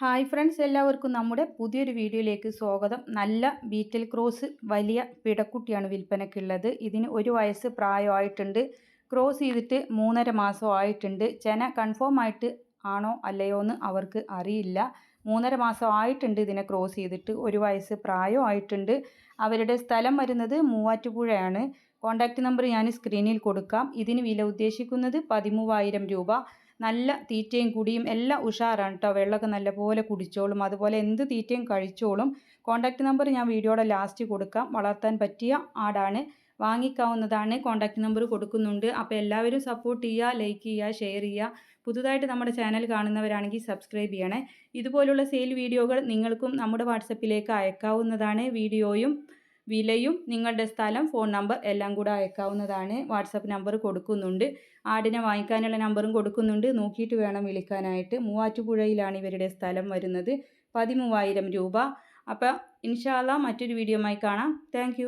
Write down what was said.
Hi friends എല്ലാവർക്കും നമ്മുടെ പുതിയൊരു വീഡിയോയിലേക്ക് സ്വാഗതം. നല്ല ബീറ്റൽ ക്രോസ് വലിയ പിടക്കുട്ടിയാണ് വിൽപ്പനയ്ക്കുള്ളത് ഇതിന് ഒരു വയസ്സ് പ്രായമായിട്ടുണ്ട്. ക്രോസ് ചെയ്തിട്ട് മൂന്നര മാസം ആയിട്ടുണ്ട്. ചെന കൺഫേം ആയിട്ട് ആണോ അല്ലയോ എന്ന് അവർക്ക് അറിയില്ല. മൂന്നര മാസം ആയിട്ടുണ്ട് ഇതിനെ ക്രോസ് ചെയ്തിട്ട്. ഒരു വയസ്സ് പ്രായം ആയിട്ടുണ്ട്. അവരുടെ സ്ഥലം വരുന്നത് മൂവാറ്റുപുഴയാണ്. കോൺടാക്റ്റ് നമ്പർ ഞാൻ സ്ക്രീനിൽ കൊടുക്കാം. ഇതിന് വില ഉദ്ദേശിക്കുന്നത് പതിമൂവായിരം രൂപ. നല്ല തീറ്റയും കുടിയും എല്ലാം ഉഷാറാണ് കേട്ടോ വെള്ളമൊക്കെ നല്ലപോലെ കുടിച്ചോളും. അതുപോലെ എന്ത് തീറ്റയും കഴിച്ചോളും. കോൺടാക്റ്റ് നമ്പർ ഞാൻ വീഡിയോയുടെ ലാസ്റ്റ് കൊടുക്കാം. വളർത്താൻ പറ്റിയ ആടാണ്. വാങ്ങിക്കാവുന്നതാണ്. കോൺടാക്റ്റ് നമ്പർ കൊടുക്കുന്നുണ്ട്. അപ്പോൾ എല്ലാവരും സപ്പോർട്ട് ചെയ്യുക ലൈക്ക് ചെയ്യുക ഷെയർ ചെയ്യുക. പുതുതായിട്ട് നമ്മുടെ ചാനൽ കാണുന്നവരാണെങ്കിൽ സബ്സ്ക്രൈബ് ചെയ്യണേ. ഇതുപോലുള്ള സെയിൽ വീഡിയോകൾ നിങ്ങൾക്കും നമ്മുടെ വാട്സപ്പിലേക്ക് അയക്കാവുന്നതാണ്. വീഡിയോയും വിലയും നിങ്ങളുടെ സ്ഥലം ഫോൺ നമ്പർ എല്ലാം കൂടെ അയക്കാവുന്നതാണ്. വാട്സപ്പ് നമ്പർ കൊടുക്കുന്നുണ്ട്. ആടിനെ വാങ്ങിക്കാനുള്ള നമ്പറും കൊടുക്കുന്നുണ്ട്. നോക്കിയിട്ട് വേണം വിളിക്കാനായിട്ട്. മൂവാറ്റുപുഴയിലാണ് ഇവരുടെ സ്ഥലം വരുന്നത്. പതിമൂവായിരം രൂപ. അപ്പോൾ ഇൻഷാല്ല മറ്റൊരു വീഡിയോയുമായി കാണാം. താങ്ക്